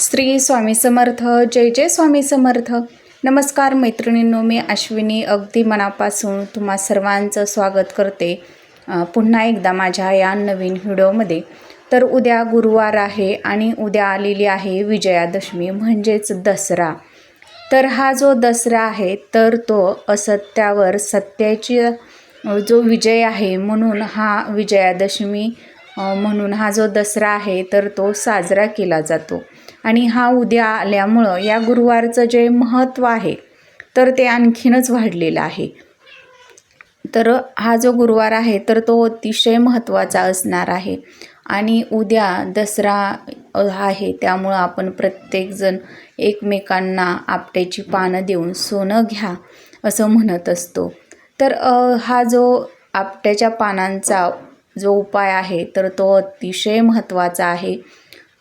श्री स्वामी समर्थ जय जय स्वामी समर्थ. नमस्कार मैत्रिणींनो मी अश्विनी अगदी मनापासून तुम्हा सर्वांचं स्वागत करते. पुन्हा एकदा माझ्या या नवीन व्हिडिओमध्ये. तर उद्या गुरुवार आहे आणि उद्या आलेली आहे विजयादशमी म्हणजेच दसरा. तर हा जो दसरा आहे तर तो असत्यावर सत्याची जो विजय आहे म्हणून हा विजयादशमी म्हणून हा जो दसरा आहे तर तो साजरा केला जातो. आणि हा उद्या आल्यामुळं या गुरुवारचं जे महत्त्व आहे तर ते आणखीनच वाढलेलं आहे. तर हा जो गुरुवार आहे तर तो अतिशय महत्त्वाचा असणार आहे. आणि उद्या दसरा आहे त्यामुळं आपण प्रत्येकजण एकमेकांना आपट्याची पानं देऊन सोनं घ्या असं म्हणत असतो. तर हा जो आपट्याच्या पानांचा जो उपाय आहे तर तो अतिशय महत्त्वाचा आहे.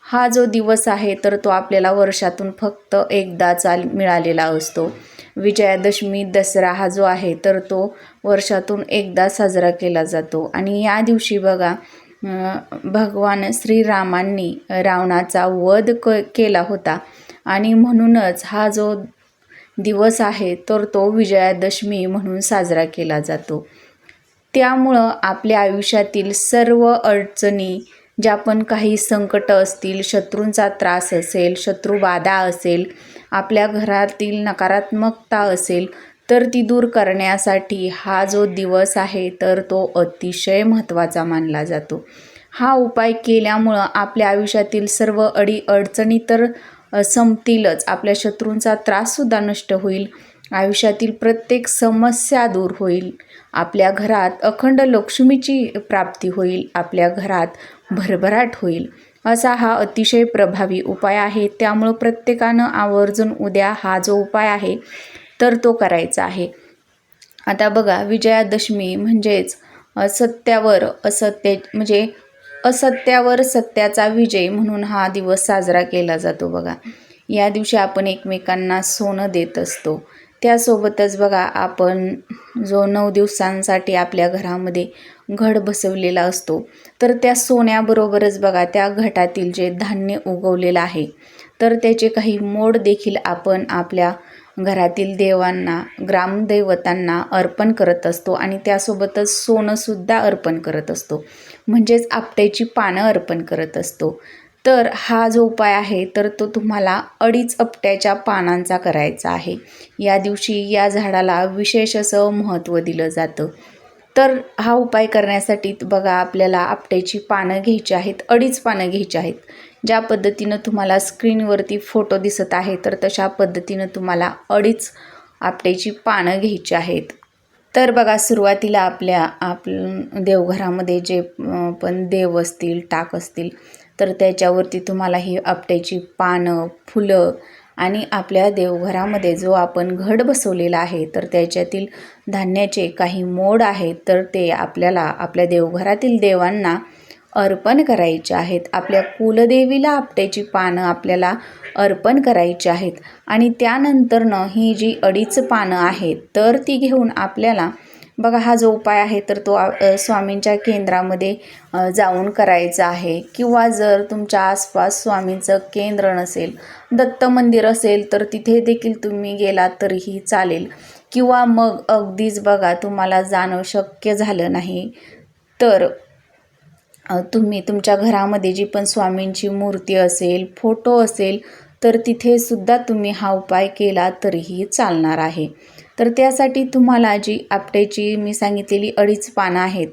हा जो दिवस आहे तर तो आपल्याला वर्षातून फक्त एकदाच आल मिळालेला असतो. विजयादशमी दसरा हा जो आहे तर तो वर्षातून एकदा साजरा केला जातो. आणि या दिवशी बघा भगवान श्रीरामांनी रावणाचा वध क केला होता. आणि म्हणूनच हा जो दिवस आहे तर तो विजयादशमी म्हणून साजरा केला जातो. त्यामुळं आपल्या आयुष्यातील सर्व अडचणी ज्या पण काही संकटं असतील शत्रूंचा त्रास असेल शत्रुबाधा असेल आपल्या घरातील नकारात्मकता असेल तर ती दूर करण्यासाठी हा जो दिवस आहे तर तो अतिशय महत्त्वाचा मानला जातो. हा उपाय केल्यामुळं आपल्या आयुष्यातील सर्व अडी अडचणी तर संपतीलच. आपल्या शत्रूंचा त्राससुद्धा नष्ट होईल. आयुष्यातील प्रत्येक समस्या दूर होईल. आपल्या घरात अखंड लक्ष्मीची प्राप्ती होईल. आपल्या घरात भरभराट होईल. असा हा अतिशय प्रभावी उपाय आहे. त्यामुळं प्रत्येकानं आवर्जून उद्या हा जो उपाय आहे तर तो करायचा आहे. आता बघा विजयादशमी म्हणजेच सत्यावर असत्य म्हणजे असत्यावर सत्याचा विजय म्हणून हा दिवस साजरा केला जातो बघा. या दिवशी आपण एकमेकांना सोनं देत असतो. त्यासोबतच बघा आपण जो नऊ दिवसांसाठी आपल्या घरामध्ये घट बसवलेला असतो तर त्या सोन्याबरोबरच बघा त्या घटातील जे धान्य उगवलेलं आहे तर त्याचे काही मोड देखील आपण आपल्या घरातील देवांना ग्रामदैवतांना अर्पण करत असतो आणि त्यासोबतच सोनंसुद्धा अर्पण करत असतो. म्हणजेच आपट्याची पानं अर्पण करत असतो. तर हा जो उपाय आहे तर तो तुम्हाला अडीच आपट्याच्या पानांचा करायचा आहे. या दिवशी या झाडाला विशेष असं महत्त्व दिलं जातं. तर हा उपाय करण्यासाठी बघा आपल्याला आपट्याची पानं घ्यायची आहेत अडीच पानं घ्यायची आहेत. ज्या पद्धतीनं तुम्हाला स्क्रीनवरती फोटो दिसत आहे तर तशा पद्धतीनं तुम्हाला अडीच आपट्याची पानं घ्यायची आहेत. तर बघा सुरुवातीला आपल्या आप देवघरामध्ये जे पण देव असतील टाक असतील तर त्याच्यावरती तुम्हाला ही आपट्याची पानं फुलं आणि आपल्या देवघरामध्ये जो आपण घड बसवलेला आहे तर त्याच्यातील धान्याचे काही मोड आहेत तर ते आपल्याला आपल्या देवघरातील देवांना अर्पण करायचे आहेत. आपल्या कुलदेवीला आपट्याची पानं आपल्याला अर्पण करायची आहेत. आणि त्यानंतरनं ही जी अडीच पानं आहेत तर ती घेऊन आपल्याला बघा हा जो उपाय आहे तर तो स्वामींच्या केंद्रामध्ये जाऊन करायचा आहे. किंवा जर तुमच्या आसपास स्वामींचं केंद्र नसेल दत्त मंदिर असेल तर तिथे देखील तुम्ही गेलात तरीही चालेल. किंवा मग अगदीच बघा तुम्हाला जाणं शक्य झालं नाही तर तुम्ही तुमच्या घरामध्ये जी पण स्वामींची मूर्ती असेल फोटो असेल तर तिथे सुद्धा तुम्ही हा उपाय केला तरीही चालणार आहे. तर त्यासाठी तुम्हाला जी आपट्याची मी सांगितलेली अडीच पानं आहेत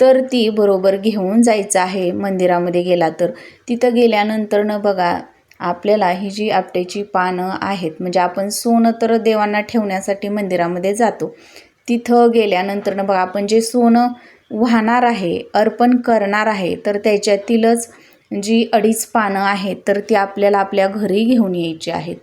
तर ती बरोबर घेऊन जायचं आहे मंदिरामध्ये गेला तर. तिथं गेल्यानंतरनं बघा आपल्याला ही जी आपट्याची पानं आहेत म्हणजे आपण सोनं तर देवांना ठेवण्यासाठी मंदिरामध्ये जातो. तिथं गेल्यानंतरनं बघा आपण जे सोनं वाहणार आहे अर्पण करणार आहे तर त्याच्यातीलच जी अडीच पानं आहेत तर ती आपल्याला आपल्या घरी घेऊन यायची आहेत.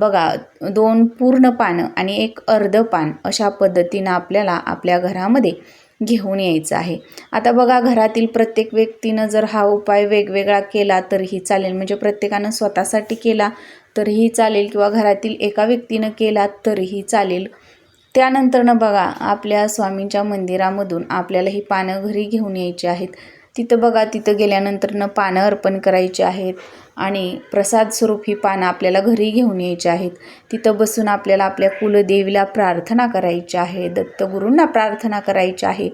बघा दोन पूर्ण पानं आणि एक अर्ध पान अशा पद्धतीनं आपल्याला आपल्या घरामध्ये घेऊन यायचं आहे. आता बघा घरातील प्रत्येक व्यक्तीनं जर हा उपाय वेगवेगळा केला तरीही चालेल. म्हणजे प्रत्येकानं स्वतःसाठी केला तरीही चालेल. किंवा घरातील एका व्यक्तीनं केला तरीही चालेल. त्यानंतरनं बघा आपल्या स्वामींच्या मंदिरामधून आपल्याला ही पानं घरी घेऊन यायची आहेत. तिथं बघा तिथं गेल्यानंतरनं पानं अर्पण करायची आहेत आणि प्रसाद स्वरूप ही पानं आपल्याला घरी घेऊन यायची आहेत. तिथं बसून आपल्याला आपल्या कुलदेवीला प्रार्थना करायची आहे दत्तगुरूंना प्रार्थना करायची आहे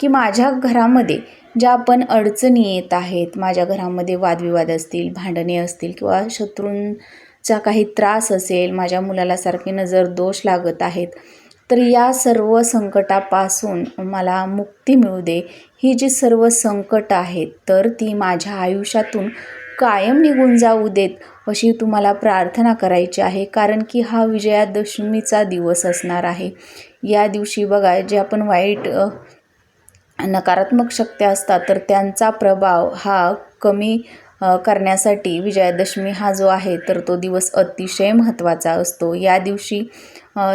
की माझ्या घरामध्ये ज्या आपण अडचणी येत आहेत माझ्या घरामध्ये वादविवाद असतील भांडणे असतील किंवा शत्रूंचा काही त्रास असेल माझ्या मुलाला सारखे नजर दोष लागत आहेत तर या सर्व संकटापासून मला मुक्ती मिळू दे. ही जी सर्व संकट आहेत तर ती माझ्या आयुष्यातून कायम निघून जाऊ देत अशी तुम्हाला प्रार्थना करायची आहे. कारण की हा विजयादशमीचा दिवस असणार आहे. या दिवशी बघा जे आपण वाईट नकारात्मक शक्त्या असतात तर त्यांचा प्रभाव हा कमी करण्यासाठी विजयादशमी हा जो आहे तर तो दिवस अतिशय महत्त्वाचा असतो. या दिवशी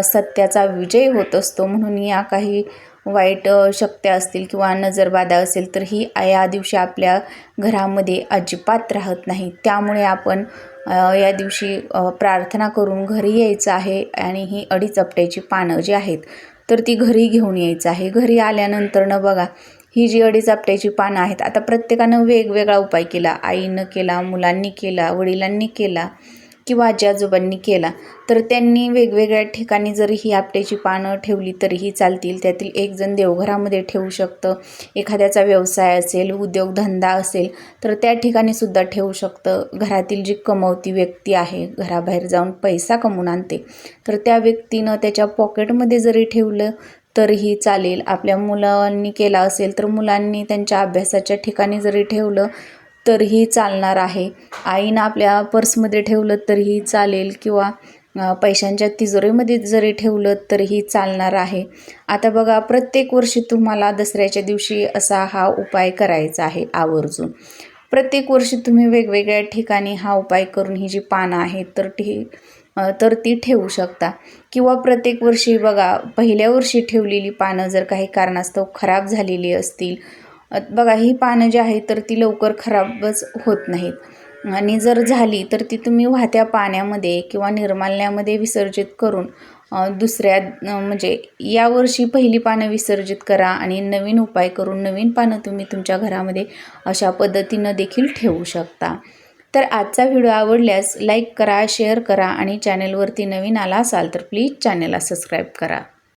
सत्याचा विजय होत असतो म्हणून या काही वाईट शक्त्या असतील किंवा नजरबाधा असेल तर ही या दिवशी आपल्या घरामध्ये अजिबात राहत नाही. त्यामुळे आपण या दिवशी प्रार्थना करून घरी यायचं आहे आणि ही अडीच आपट्याची पानं जी आहेत तर ती घरी घेऊन यायचं आहे. घरी आल्यानंतरनं बघा ही जी अडीच आपट्याची पानं आहेत आता प्रत्येकानं वेगवेगळा उपाय केला. आईनं केला मुलांनी केला वडिलांनी केला किंवा आजी आजोबांनी केला तर त्यांनी वेगवेगळ्या ठिकाणी जर ही आपट्याची पानं ठेवली तरीही चालतील. त्यातील एक जण देवघरामध्ये ठेवू शकतं एखाद्याचा व्यवसाय असेल उद्योगधंदा असेल तर त्या ठिकाणी सुद्धा ठेवू शकतं. घरातील जी कमवती व्यक्ती आहे घराबाहेर जाऊन पैसा कमवून आणते तर त्या व्यक्तीनं त्याच्या पॉकेटमध्ये जरी ठेवलं तरीही चालेल. आपल्या मुलांनी केला असेल तर मुलांनी त्यांच्या अभ्यासाच्या ठिकाणी जरी ठेवलं तरीही चालणार आहे. आईनं आपल्या पर्समध्ये ठेवलं तरीही चालेल किंवा पैशांच्या तिजोरीमध्ये जरी ठेवलं तरीही चालणार आहे. आता बघा प्रत्येक वर्षी तुम्हाला दसऱ्याच्या दिवशी असा हा उपाय करायचा आहे आवर्जून. प्रत्येक वर्षी तुम्ही वेगवेगळ्या ठिकाणी हा उपाय करून ही जी पानं आहेत तर ती तर ती ठेवू शकता. किंवा प्रत्येक वर्षी बघा पहिल्या वर्षी ठेवलेली पानं जर काही कारणास्तव खराब झालेली असतील बघा ही पानं जी आहेत तर ती लवकर खराबच होत नाहीत. आणि जर झाली तर ती तुम्ही वाहत्या पाण्यामध्ये किंवा निर्माल्यामध्ये विसर्जित करून दुसऱ्या म्हणजे यावर्षी पहिली पानं विसर्जित करा आणि नवीन उपाय करून नवीन पानं तुम्ही तुमच्या घरामध्ये अशा पद्धतीनं देखील ठेवू शकता. तर आजचा व्हिडिओ आवडल्यास लाईक करा शेअर करा आणि चॅनलवरती नवीन आला असाल तर प्लीज चॅनलला सबस्क्राईब करा.